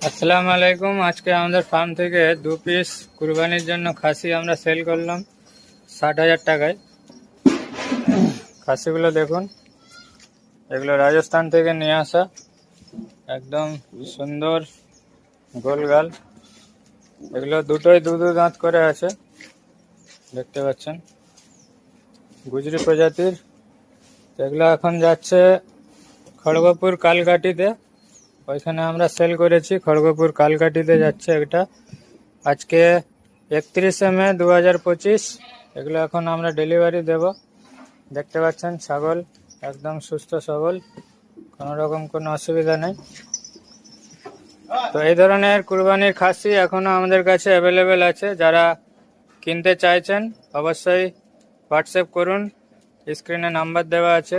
আসসালামু আলাইকুম। আজকে আমাদের ফার্ম থেকে দু পিস কুরবানির জন্য খাসি আমরা সেল করলাম ষাট হাজার টাকায়। খাসিগুলো দেখুন, এগুলো রাজস্থান থেকে নিয়ে আসা। একদম সুন্দর গোলগাল। এগুলো দুটোই দু দু দাঁত করে আছে, দেখতে পাচ্ছেন। গুজরি প্রজাতির। এগুলো এখন যাচ্ছে খড়গপুর কালকাটিতে। ওইখানে আমরা সেল করেছি, খড়গপুর কালকাটিতে যাচ্ছে একটা। আজকে একত্রিশে মে দু হাজার পঁচিশ, এগুলো এখন আমরা ডেলিভারি দেব। দেখতে পাচ্ছেন ছাগল, একদম সুস্থ সবল কোনো রকম কোনো অসুবিধা নেই। তো এই ধরনের কুরবানির খাসি এখনও আমাদের কাছে অ্যাভেলেবেল আছে, যারা কিনতে চাইছেন, অবশ্যই হোয়াটসঅ্যাপ করুন স্ক্রিনে নাম্বার দেওয়া আছে।